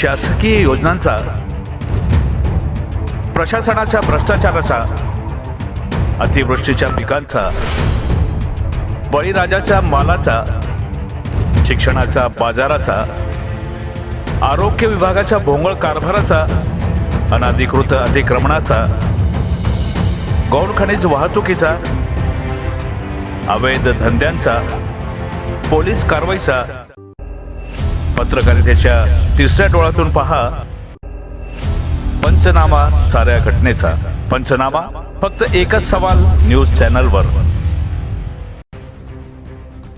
शासकीय योजनांचा प्रशासनाच्या भ्रष्टाचाराचा अतिवृष्टीच्या पिकांचा बळीराजाच्या मालाचा शिक्षणाचा बाजाराचा आरोग्य विभागाच्या भोंगळ कारभाराचा अनाधिकृत अतिक्रमणाचा गौण खनिज वाहतुकीचा अवैध धंद्यांचा पोलीस कारवाईचा पत्रकारितेच्या तिसऱ्या डोळ्यातून पहा. पंचनामा साऱ्या घटनेचा. पंचनामा फक्त एकच सवाल न्यूज चॅनलवर.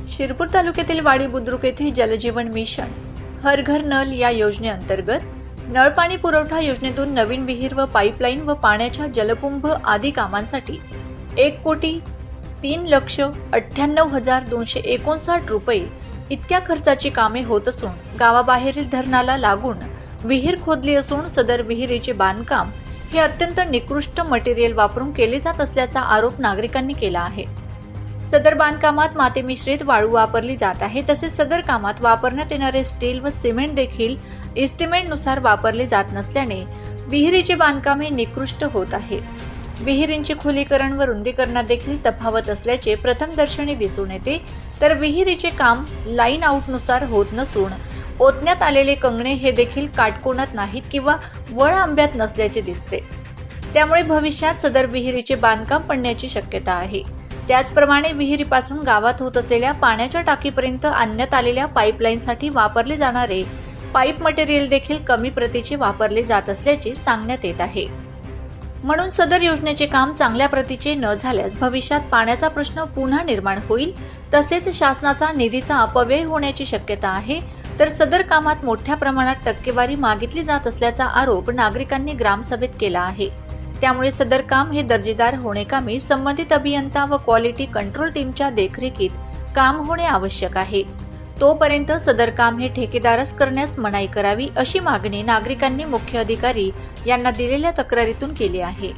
शिरपूर तालुक्यातील वाडी बुद्रुक येथे जलजीवन मिशन हर घर नल या योजनेअंतर्गत नळपाणी पुरवठा योजनेतून नवीन विहीर व पाईपलाईन व पाण्याच्या जलकुंभ आदी कामांसाठी एक कोटी तीन लक्ष अठ्ठ्याण्णव हजार दोनशे एकोणसाठ रुपये इतक्या खर्चाची कामे होत असून गावाबाहेरील धरणाला लागून विहीर खोदली असून सदर विहिरीचे बांधकाम हे अत्यंत निकृष्ट मटेरियल वापरून केले जात असल्याचा आरोप नागरिकांनी केला आहे. सदर बांधकामात माती मिश्रित वाळू वापरली जात आहे तसेच सदर कामात वापरण्यात येणारे स्टील व सिमेंट देखील इस्टिमेंटनुसार वापरले जात नसल्याने विहिरीचे बांधकाम हे निकृष्ट होत आहे. विहिरींचे खुलीकरण व रुंदीकरणात देखील तफावत असल्याचे प्रथमदर्शनी दिसून येते. तर विहिरीचे काम लाईन आऊटनुसार होत नसून ओतण्यात आलेले कंगणे हे देखील काटकोणात नाहीत किंवा वळ आंब्यात नसल्याचे दिसते. त्यामुळे भविष्यात सदर विहिरीचे बांधकाम पडण्याची शक्यता आहे. त्याचप्रमाणे विहिरीपासून गावात होत असलेल्या पाण्याच्या टाकीपर्यंत आणण्यात आलेल्या पाईपलाईनसाठी वापरले जाणारे पाईप मटेरियल देखील कमी प्रतीचे वापरले जात असल्याचे सांगण्यात येत आहे. म्हणून सदर योजनेचे काम चांगल्या प्रतीचे न झाल्यास भविष्यात पाण्याचा प्रश्न पुन्हा निर्माण होईल. तसेच शासनाचा निधीचा अपव्यय होण्याची शक्यता आहे. तर सदर कामात मोठ्या प्रमाणात टक्केवारी मागितली जात असल्याचा आरोप नागरिकांनी ग्रामसभेत केला आहे. त्यामुळे सदर काम हे दर्जेदार होणेकामी संबंधित अभियंता व क्वालिटी कंट्रोल टीमच्या देखरेखीत काम होणे आवश्यक आहे. तोपर्यंत सदर काम हे ठेकेदारच करण्यास मनाई करावी अशी मागणी नागरिकांनी मुख्य अधिकारी यांना दिलेल्या तक्रारीतून केली आहे.